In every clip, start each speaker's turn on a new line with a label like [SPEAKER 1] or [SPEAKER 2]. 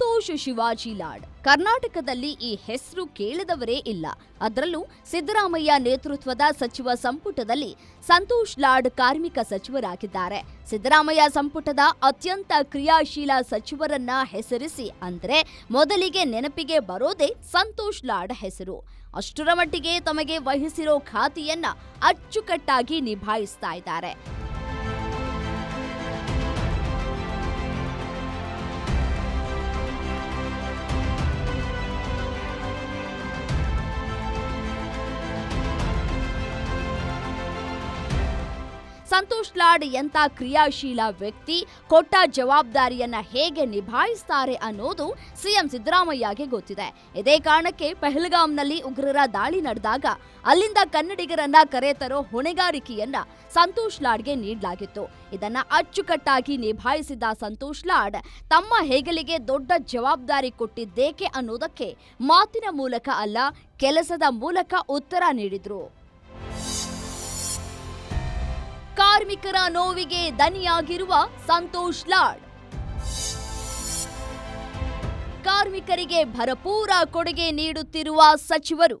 [SPEAKER 1] ಸಂತೋಷ್ ಶಿವಾಜಿ ಲಾಡ್. ಕರ್ನಾಟಕದಲ್ಲಿ ಈ ಹೆಸರು ಕೇಳದವರೇ ಇಲ್ಲ. ಅದರಲ್ಲೂ ಸಿದ್ದರಾಮಯ್ಯ ನೇತೃತ್ವದ ಸಚಿವ ಸಂಪುಟದಲ್ಲಿ ಸಂತೋಷ್ ಲಾಡ್ ಕಾರ್ಮಿಕ ಸಚಿವರಾಗಿದ್ದಾರೆ. ಸಿದ್ದರಾಮಯ್ಯ ಸಂಪುಟದ ಅತ್ಯಂತ ಕ್ರಿಯಾಶೀಲ ಸಚಿವರನ್ನ ಹೆಸರಿಸಿ ಅಂದ್ರೆ ಮೊದಲಿಗೆ ನೆನಪಿಗೆ ಬರೋದೇ ಸಂತೋಷ್ ಲಾಡ್ ಹೆಸರು. ಅಷ್ಟರ ಮಟ್ಟಿಗೆ ತಮಗೆ ವಹಿಸಿರೋ ಖಾತೆಯನ್ನ ಅಚ್ಚುಕಟ್ಟಾಗಿ ನಿಭಾಯಿಸ್ತಾ ಇದ್ದಾರೆ. ಸಂತೋಷ್ ಲಾಡ್ ಎಂಥ ಕ್ರಿಯಾಶೀಲ ವ್ಯಕ್ತಿ, ಕೊಟ್ಟ ಜವಾಬ್ದಾರಿಯನ್ನ ಹೇಗೆ ನಿಭಾಯಿಸ್ತಾರೆ ಅನ್ನೋದು ಸಿಎಂ ಸಿದ್ದರಾಮಯ್ಯಗೆ ಗೊತ್ತಿದೆ. ಇದೇ ಕಾರಣಕ್ಕೆ ಪೆಹಲ್ಗಾಂನಲ್ಲಿ ಉಗ್ರರ ದಾಳಿ ನಡೆದಾಗ ಅಲ್ಲಿಂದ ಕನ್ನಡಿಗರನ್ನ ಕರೆತರೋ ಹೊಣೆಗಾರಿಕೆಯನ್ನ ಸಂತೋಷ್ ಲಾಡ್ಗೆ ನೀಡಲಾಗಿತ್ತು. ಇದನ್ನ ಅಚ್ಚುಕಟ್ಟಾಗಿ ನಿಭಾಯಿಸಿದ ಸಂತೋಷ್ ಲಾಡ್ ತಮ್ಮ ಹೆಗಲಿಗೆ ದೊಡ್ಡ ಜವಾಬ್ದಾರಿ ಕೊಟ್ಟಿದ್ದೇಕೆ ಅನ್ನೋದಕ್ಕೆ ಮಾತಿನ ಮೂಲಕ ಅಲ್ಲ, ಕೆಲಸದ ಮೂಲಕ ಉತ್ತರ ನೀಡಿದ್ರು. ಕಾರ್ಮಿಕರ ನೋವಿಗೆ ದನಿಯಾಗಿರುವ ಸಂತೋಷ್ ಲಾಡ್. ಕಾರ್ಮಿಕರಿಗೆ ಭರಪೂರ ಕೊಡುಗೆ ನೀಡುತ್ತಿರುವ ಸಚಿವರು,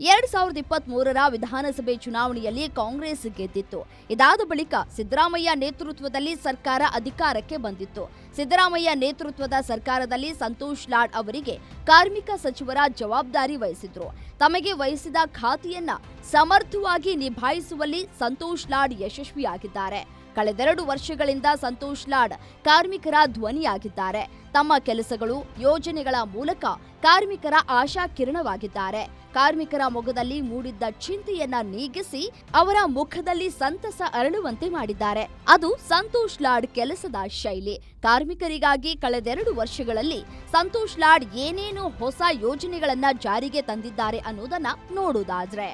[SPEAKER 1] ಎರಡ್ ಸಾವಿರದ ಇಪ್ಪತ್ತ್ ಮೂರರ ವಿಧಾನಸಭೆ ಚುನಾವಣೆಯಲ್ಲಿ ಕಾಂಗ್ರೆಸ್ ಗೆದ್ದಿತ್ತು. ಇದಾದ ಬಳಿಕ ಸಿದ್ದರಾಮಯ್ಯ ನೇತೃತ್ವದಲ್ಲಿ ಸರ್ಕಾರ ಅಧಿಕಾರಕ್ಕೆ ಬಂದಿತ್ತು. ಸಿದ್ದರಾಮಯ್ಯ ನೇತೃತ್ವದ ಸರ್ಕಾರದಲ್ಲಿ ಸಂತೋಷ್ ಲಾಡ್ ಅವರಿಗೆ ಕಾರ್ಮಿಕ ಸಚಿವರ ಜವಾಬ್ದಾರಿ ವಹಿಸಿದ್ರು. ತಮಗೆ ವಹಿಸಿದ ಖಾತೆಯನ್ನ ಸಮರ್ಥವಾಗಿ ನಿಭಾಯಿಸುವಲ್ಲಿ ಸಂತೋಷ್ ಲಾಡ್ ಯಶಸ್ವಿಯಾಗಿದ್ದಾರೆ. ಕಳೆದೆರಡು ವರ್ಷಗಳಿಂದ ಸಂತೋಷ್ ಲಾಡ್ ಕಾರ್ಮಿಕರ ಧ್ವನಿಯಾಗಿದ್ದಾರೆ. ತಮ್ಮ ಕೆಲಸಗಳು, ಯೋಜನೆಗಳ ಮೂಲಕ ಕಾರ್ಮಿಕರ ಆಶಾ ಕಿರಣವಾಗಿದ್ದಾರೆ. ಕಾರ್ಮಿಕರ ಮೊಗದಲ್ಲಿ ಮೂಡಿದ್ದ ಚಿಂತೆಯನ್ನ ನೀಗಿಸಿ ಅವರ ಮುಖದಲ್ಲಿ ಸಂತಸ ಅರಳುವಂತೆ ಮಾಡಿದ್ದಾರೆ. ಅದು ಸಂತೋಷ್ ಲಾಡ್ ಕೆಲಸದ ಶೈಲಿ. ಕಾರ್ಮಿಕರಿಗಾಗಿ ಕಳೆದೆರಡು ವರ್ಷಗಳಲ್ಲಿ ಸಂತೋಷ್ ಲಾಡ್ ಏನೇನು ಹೊಸ ಯೋಜನೆಗಳನ್ನ ಜಾರಿಗೆ ತಂದಿದ್ದಾರೆ ಅನ್ನೋದನ್ನ ನೋಡುವುದಾದ್ರೆ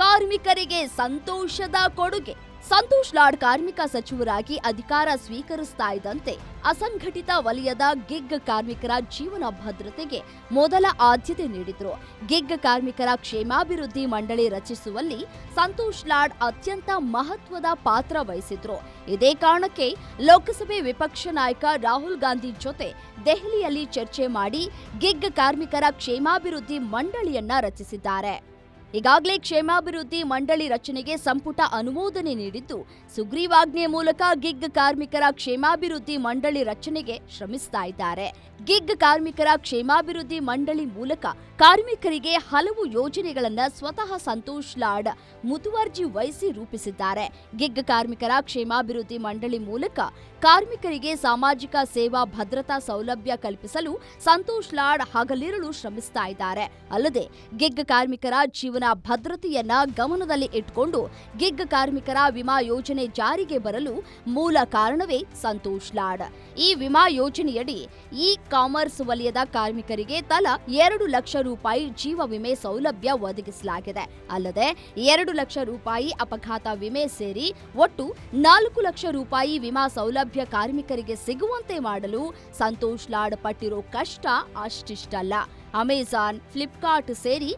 [SPEAKER 1] ಕಾರ್ಮಿಕರಿಗೆ ಸಂತೋಷದ ಕೊಡುಗೆ. ಸಂತೋಷ್ ಲಾಡ್ ಕಾರ್ಮಿಕ ಸಚಿವರಾಗಿ ಅಧಿಕಾರ ಸ್ವೀಕರಿಸ್ತಾ ಇದ್ದಂತೆ ಅಸಂಘಟಿತ ವಲಯದ ಗಿಗ್ ಕಾರ್ಮಿಕರ ಜೀವನ ಭದ್ರತೆಗೆ ಮೊದಲ ಆದ್ಯತೆ ನೀಡಿದ್ರು. ಗಿಗ್ ಕಾರ್ಮಿಕರ ಕ್ಷೇಮಾಭಿವೃದ್ಧಿ ಮಂಡಳಿ ರಚಿಸುವಲ್ಲಿ ಸಂತೋಷ್ ಲಾಡ್ ಅತ್ಯಂತ ಮಹತ್ವದ ಪಾತ್ರ ವಹಿಸಿದ್ರು. ಇದೇ ಕಾರಣಕ್ಕೆ ಲೋಕಸಭೆ ವಿಪಕ್ಷ ನಾಯಕ ರಾಹುಲ್ ಗಾಂಧಿ ಜೊತೆ ದೆಹಲಿಯಲ್ಲಿ ಚರ್ಚೆ ಮಾಡಿ ಗಿಗ್ ಕಾರ್ಮಿಕರ ಕ್ಷೇಮಾಭಿವೃದ್ಧಿ ಮಂಡಳಿಯನ್ನ ರಚಿಸಿದ್ದಾರೆ. ಈಗಾಗಲೇ ಕ್ಷೇಮಾಭಿವೃದ್ಧಿ ಮಂಡಳಿ ರಚನೆಗೆ ಸಂಪುಟ ಅನುಮೋದನೆ ನೀಡಿದ್ದು, ಸುಗ್ರೀವಾಜ್ಞೆ ಮೂಲಕ ಗಿಗ್ ಕಾರ್ಮಿಕರ ಕ್ಷೇಮಾಭಿವೃದ್ಧಿ ಮಂಡಳಿ ರಚನೆಗೆ ಶ್ರಮಿಸ್ತಾ ಇದ್ದಾರೆ. ಗಿಗ್ ಕಾರ್ಮಿಕರ ಕ್ಷೇಮಾಭಿವೃದ್ಧಿ ಮಂಡಳಿ ಮೂಲಕ ಕಾರ್ಮಿಕರಿಗೆ ಹಲವು ಯೋಜನೆಗಳನ್ನ ಸ್ವತಃ ಸಂತೋಷ್ ಲಾಡ್ ಮುತುವರ್ಜಿ ವಹಿಸಿ ರೂಪಿಸಿದ್ದಾರೆ. ಗಿಗ್ ಕಾರ್ಮಿಕರ ಕ್ಷೇಮಾಭಿವೃದ್ಧಿ ಮಂಡಳಿ ಮೂಲಕ ಕಾರ್ಮಿಕರಿಗೆ ಸಾಮಾಜಿಕ ಸೇವಾ ಭದ್ರತಾ ಸೌಲಭ್ಯ ಕಲ್ಪಿಸಲು ಸಂತೋಷ್ ಲಾಡ್ ಹಗಲಿರುಳು ಶ್ರಮಿಸ್ತಾ ಇದ್ದಾರೆ. ಅಲ್ಲದೆ, ಗಿಗ್ ಕಾರ್ಮಿಕರ ಜೀವನ ಭದ್ರತೆಯನ್ನ ಗಮನದಲ್ಲಿ ಇಟ್ಕೊಂಡು ಗಿಗ್ ಕಾರ್ಮಿಕರ ವಿಮಾ ಯೋಜನೆ ಜಾರಿಗೆ ಬರಲು ಮೂಲ ಕಾರಣವೇ ಸಂತೋಷ್ ಲಾಡ್. ಈ ವಿಮಾ ಯೋಜನೆಯಡಿ ಇ ಕಾಮರ್ಸ್ ವಲಯದ ಕಾರ್ಮಿಕರಿಗೆ ತಲಾ ಎರಡು ಲಕ್ಷ ರೂಪಾಯಿ ಜೀವ ವಿಮೆ ಸೌಲಭ್ಯ ಒದಗಿಸಲಾಗಿದೆ. ಅಲ್ಲದೆ ಎರಡು ಲಕ್ಷ ರೂಪಾಯಿ ಅಪಘಾತ ವಿಮೆ ಸೇರಿ ಒಟ್ಟು ನಾಲ್ಕು ಲಕ್ಷ ರೂಪಾಯಿ ವಿಮಾ ಸೌಲಭ್ಯ ಕಾರ್ಮಿಕರಿಗೆ ಸಿಗುವಂತೆ ಮಾಡಲು ಸಂತೋಷ್ ಲಾಡ್ ಪಟ್ಟಿರೋ ಕಷ್ಟ ಅಷ್ಟಿಷ್ಟಲ್ಲ. ಅಮೆಜಾನ್, ಫ್ಲಿಪ್ಕಾರ್ಟ್ ಸೇರಿ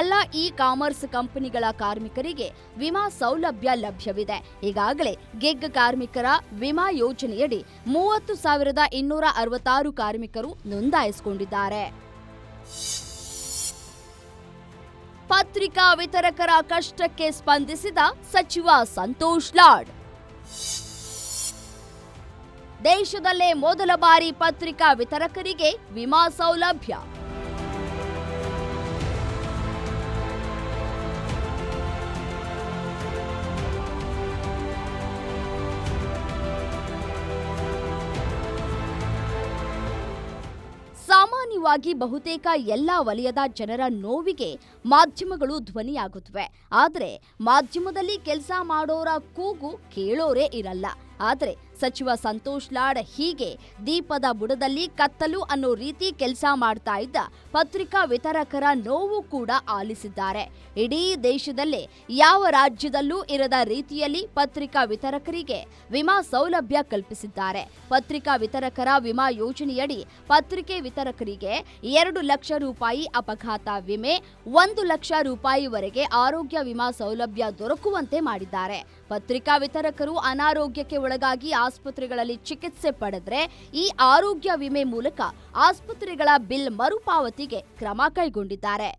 [SPEAKER 1] ಎಲ್ಲ ಇ ಕಾಮರ್ಸ್ ಕಂಪನಿಗಳ ಕಾರ್ಮಿಕರಿಗೆ ವಿಮಾ ಸೌಲಭ್ಯ ಲಭ್ಯವಿದೆ. ಈಗಾಗಲೇ ಗಿಗ್ ಕಾರ್ಮಿಕರ ವಿಮಾ ಯೋಜನೆಯಡಿ ಮೂವತ್ತು ಸಾವಿರದ ಇನ್ನೂರ ಅರವತ್ತಾರು ಕಾರ್ಮಿಕರು ನೋಂದಾಯಿಸಿಕೊಂಡಿದ್ದಾರೆ. ಪತ್ರಿಕಾ ವಿತರಕರ ಕಷ್ಟಕ್ಕೆ ಸ್ಪಂದಿಸಿದ ಸಚಿವ ಸಂತೋಷ್ ಲಾಡ್. ದೇಶದಲ್ಲೇ ಮೊದಲ ಬಾರಿ ಪತ್ರಿಕಾ ವಿತರಕರಿಗೆ ವಿಮಾ ಸೌಲಭ್ಯ. ಸಾಮಾನ್ಯವಾಗಿ ಬಹುತೇಕ ಎಲ್ಲ ವಲಯದ ಜನರ ನೋವಿಗೆ ಮಾಧ್ಯಮಗಳು ಧ್ವನಿಯಾಗುತ್ತವೆ. ಆದರೆ ಮಾಧ್ಯಮದಲ್ಲಿ ಕೆಲಸ ಮಾಡೋರ ಕೂಗು ಕೇಳೋರೇ ಇರಲ್ಲ. ಆದರೆ ಸಚಿವ ಸಂತೋಷ್ ಲಾಡ್ ಹೀಗೆ ದೀಪದ ಬುಡದಲ್ಲಿ ಕತ್ತಲು ಅನ್ನೋ ರೀತಿ ಕೆಲಸ ಮಾಡ್ತಾ ಇದ್ದ ಪತ್ರಿಕಾ ವಿತರಕರ ನೋವು ಕೂಡ ಆಲಿಸಿದ್ದಾರೆ. ಇಡೀ ದೇಶದಲ್ಲೇ ಯಾವ ರಾಜ್ಯದಲ್ಲೂ ಇರದ ರೀತಿಯಲ್ಲಿ ಪತ್ರಿಕಾ ವಿತರಕರಿಗೆ ವಿಮಾ ಸೌಲಭ್ಯ ಕಲ್ಪಿಸಿದ್ದಾರೆ. ಪತ್ರಿಕಾ ವಿತರಕರ ವಿಮಾ ಯೋಜನೆಯಡಿ ಪತ್ರಿಕೆ ವಿತರಕರಿಗೆ ಎರಡು ಲಕ್ಷ ರೂಪಾಯಿ ಅಪಘಾತ ವಿಮೆ, ಒಂದು ಲಕ್ಷ ರೂಪಾಯಿವರೆಗೆ ಆರೋಗ್ಯ ವಿಮಾ ಸೌಲಭ್ಯ ದೊರಕುವಂತೆ ಮಾಡಿದ್ದಾರೆ. ಪತ್ರಿಕಾ ವಿತರಕರು ಅನಾರೋಗ್ಯಕ್ಕೆ ಗಾಯಗೊಳಗಾಗಿ ಆಸ್ಪತ್ರೆಗಳಲ್ಲಿ ಚಿಕಿತ್ಸೆ ಪಡೆದ್ರೆ ಈ ಆರೋಗ್ಯ ವಿಮೆ ಮೂಲಕ ಆಸ್ಪತ್ರೆಗಳ ಬಿಲ್ ಮರುಪಾವತಿಗೆ ಕ್ರಮ ಕೈಗೊಂಡಿದ್ದಾರೆ.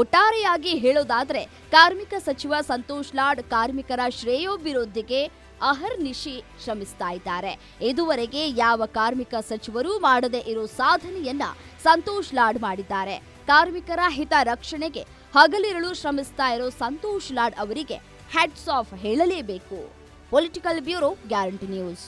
[SPEAKER 1] ಒಟ್ಟಾರೆಯಾಗಿ ಹೇಳೋದಾದ್ರೆ ಕಾರ್ಮಿಕ ಸಚಿವ ಸಂತೋಷ್ ಲಾಡ್ ಕಾರ್ಮಿಕರ ಶ್ರೇಯೋಭಿವೃದ್ಧಿಗೆ ಅಹರ್ನಿಶಿ ಶ್ರಮಿಸ್ತಾ ಇದ್ದಾರೆ. ಇದುವರೆಗೆ ಯಾವ ಕಾರ್ಮಿಕ ಸಚಿವರೂ ಮಾಡದೇ ಇರೋ ಸಾಧನೆಯನ್ನ ಸಂತೋಷ್ ಲಾಡ್ ಮಾಡಿದ್ದಾರೆ. ಕಾರ್ಮಿಕರ ಹಿತ ರಕ್ಷಣೆಗೆ ಹಗಲಿರುಳು ಶ್ರಮಿಸ್ತಾ ಇರೋ ಸಂತೋಷ್ ಲಾಡ್ ಅವರಿಗೆ ಹ್ಯಾಟ್ಸ್ ಆಫ್ ಹೇಳಲೇಬೇಕು. Political bureau guarantee news